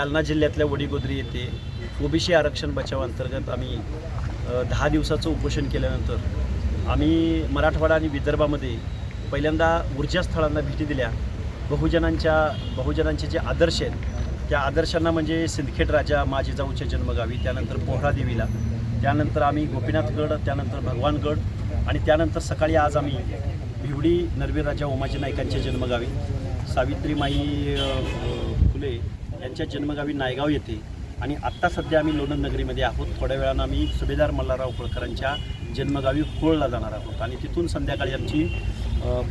जालना जिल्ह्यातल्या वडीगोद्री येथे ओबीसी आरक्षण बचाव अंतर्गत आम्ही दहा दिवसाचं उपोषण केल्यानंतर आम्ही मराठवाडा आणि विदर्भामध्ये पहिल्यांदा ऊर्जास्थळांना भेटी दिल्या. बहुजनांच्या बहुजनांचे जे आदर्श आहेत त्या आदर्शांना म्हणजे सिंदखेड राजा माझी जाऊच्या जन्मगावी त्यानंतर पोहरा देवीला त्यानंतर आम्ही गोपीनाथगड त्यानंतर भगवानगड आणि त्यानंतर सकाळी आज आम्ही भिवडी नरवीर राजा उमाजी नाईकांच्या जन्मगावी सावित्रीमाई फुले यांच्या जन्मगावी नायगाव येथे आणि आत्ता सध्या आम्ही लोणंद नगरीमध्ये आहोत. थोड्या वेळानं आम्ही सुभेदार मल्हारराव होळकरांच्या जन्मगावी होळला जाणार आहोत. आणि तिथून संध्याकाळी आमची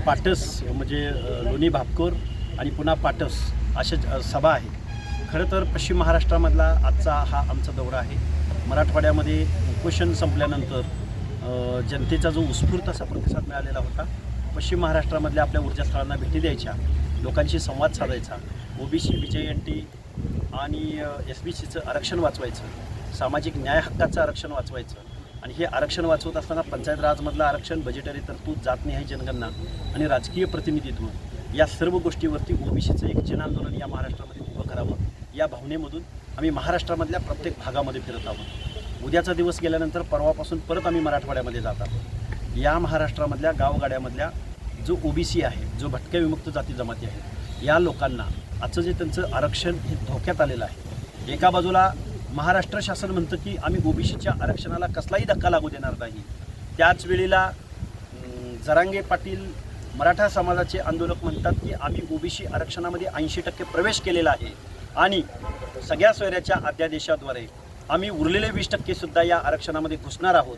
पाटस म्हणजे लोणी भापकोर आणि पुन्हा पाटस अशा सभा आहे खरं तर पश्चिम महाराष्ट्रामधला आजचा हा आमचा दौरा आहे. मराठवाड्यामध्ये उपोषण संपल्यानंतर जनतेचा जो उत्स्फूर्त असा प्रतिसाद मिळालेला होता पश्चिम महाराष्ट्रामधल्या आपल्या ऊर्जास्थळांना भेटी द्यायच्या लोकांशी संवाद साधायचा. ओबीसी विजय एन टी आणि एस बी सीचं आरक्षण वाचवायचं सामाजिक न्याय हक्काचं आरक्षण वाचवायचं आणि हे आरक्षण वाचवत असताना पंचायत राजमधलं आरक्षण बजेटरी तरतूद जातनिहाय जनगणना आणि राजकीय प्रतिनिधित्व या सर्व गोष्टीवरती ओबीसीचं एक जनआंदोलन या महाराष्ट्रामध्ये उभं करावं. या भावनेमधून आम्ही महाराष्ट्रामधल्या प्रत्येक भागामध्ये फिरत आहोत. उद्याचा दिवस गेल्यानंतर परवापासून परत आम्ही मराठवाड्यामध्ये जात आहोत. या महाराष्ट्रामधल्या गावगाड्यामधल्या जो ओबीसी आहे जो भटक्या विमुक्त जाती जमाती आहे या लोकांना आजचं जे त्यांचं आरक्षण हे धोक्यात आलेलं आहे. एका बाजूला महाराष्ट्र शासन म्हणतं की आम्ही ओबीसीच्या आरक्षणाला कसलाही धक्का लागू देणार नाही. त्याच वेळेला जरांगे पाटील मराठा समाजाचे आंदोलक म्हणतात की आम्ही ओबीसी आरक्षणामध्ये ऐंशी टक्के प्रवेश केलेला आहे. आणि सगळ्या सोयऱ्याच्या अध्यादेशाद्वारे आम्ही उरलेले वीस टक्केसुद्धा या आरक्षणामध्ये घुसणार आहोत.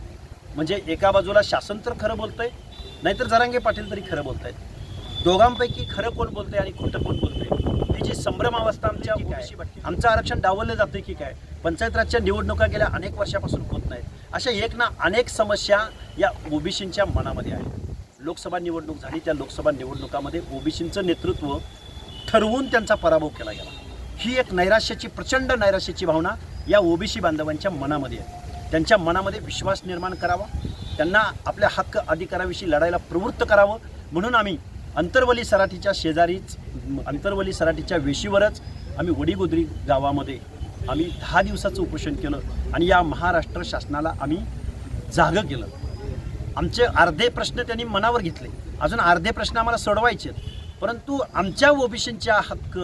म्हणजे एका बाजूला शासन तर खरं बोलतंय नाहीतर जरांगे पाटील तरी खरं बोलत आहेत दोघांपैकी खरं कोण बोलतंय आणि खोटं कोण बोलतंय? ही जी संभ्रम अवस्था आमच्या आमचं आरक्षण डावललं जातं की काय पंचायत राजच्या निवडणुका गेल्या अनेक वर्षापासून होत नाहीत. अशा एक ना अनेक समस्या या ओबीसींच्या मनामध्ये आहेत. लोकसभा निवडणूक झाली त्या लोकसभा निवडणुकामध्ये ओबीसींचं नेतृत्व ठरवून त्यांचा पराभव केला गेला. ही एक नैराश्याची प्रचंड नैराश्याची भावना या ओबीसी बांधवांच्या मनामध्ये आहे. त्यांच्या मनामध्ये विश्वास निर्माण करावा. त्यांना आपल्या हक्क अधिकाराविषयी लढायला प्रवृत्त करावं. म्हणून आम्ही अंतरवली सराठीच्या शेजारीच अंतरवली सराठीच्या वेशीवरच आम्ही वडीगोद्री गावामध्ये आम्ही दहा दिवसाचं उपोषण केलं आणि या महाराष्ट्र शासनाला आम्ही जागं केलं. आमचे अर्धे प्रश्न त्यांनी मनावर घेतले. अजून अर्धे प्रश्न आम्हाला सोडवायचे आहेत. परंतु आमच्या ओबीसींच्या हक्क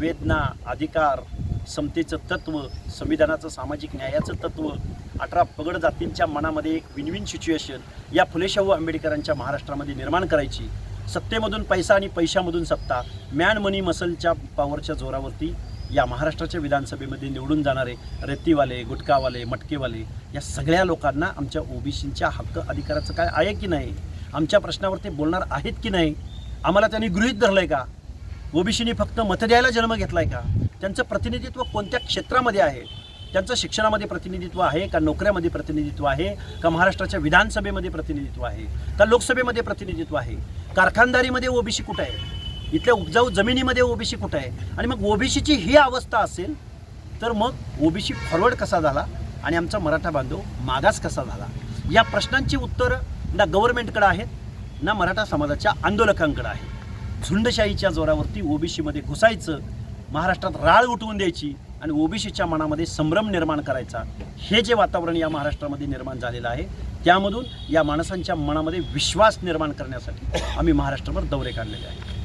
वेदना अधिकार समतेचं तत्व संविधानाचं सामाजिक न्यायाचं तत्व अठरा पगड जातींच्या मनामध्ये एक विनविन सिच्युएशन या फुलेशाहू आंबेडकरांच्या महाराष्ट्रामध्ये निर्माण करायची सत्तेमधून पैसा आणि पैशामधून सत्ता मॅन मनी मसलच्या पॉवरच्या जोरावरती या महाराष्ट्राच्या विधानसभेमध्ये निवडून जाणारे रेतीवाले गुटखावाले मटकेवाले या सगळ्या लोकांना आमच्या ओबीसींच्या हक्क अधिकाराचं काय आहे की नाही? आमच्या प्रश्नावर ते बोलणार आहेत की नाही? आम्हाला त्यांनी गृहीत धरलं आहे का? ओबीसीनी फक्त मत द्यायला जन्म घेतला आहे का? त्यांचं प्रतिनिधित्व कोणत्या क्षेत्रामध्ये आहे? त्यांचं शिक्षणामध्ये प्रतिनिधित्व आहे का नोकऱ्यामध्ये प्रतिनिधित्व आहे का महाराष्ट्राच्या विधानसभेमध्ये प्रतिनिधित्व आहे का लोकसभेमध्ये प्रतिनिधित्व आहे कारखानदारीमध्ये ओबीसी कुठं आहे इथल्या उपजाऊ जमिनीमध्ये ओबीसी कुठं आहे आणि मग ओबीसीची ही अवस्था असेल तर मग ओबीसी फॉरवर्ड कसा झाला आणि आमचा मराठा बांधव मागास कसा झाला? या प्रश्नांची उत्तरं ना गव्हर्नमेंटकडे आहेत ना मराठा समाजाच्या आंदोलकांकडे आहेत. झुंडशाहीच्या जोरावरती ओबीसीमध्ये घुसायचं महाराष्ट्रात राळ उठवून द्यायची आणि ओबीसीच्या मनामध्ये संभ्रम निर्माण करायचा हे जे वातावरण या महाराष्ट्रामध्ये निर्माण झालेलं आहे त्यामधून या माणसांच्या मनामध्ये विश्वास निर्माण करण्यासाठी आम्ही महाराष्ट्रावर दौरे काढलेले आहेत.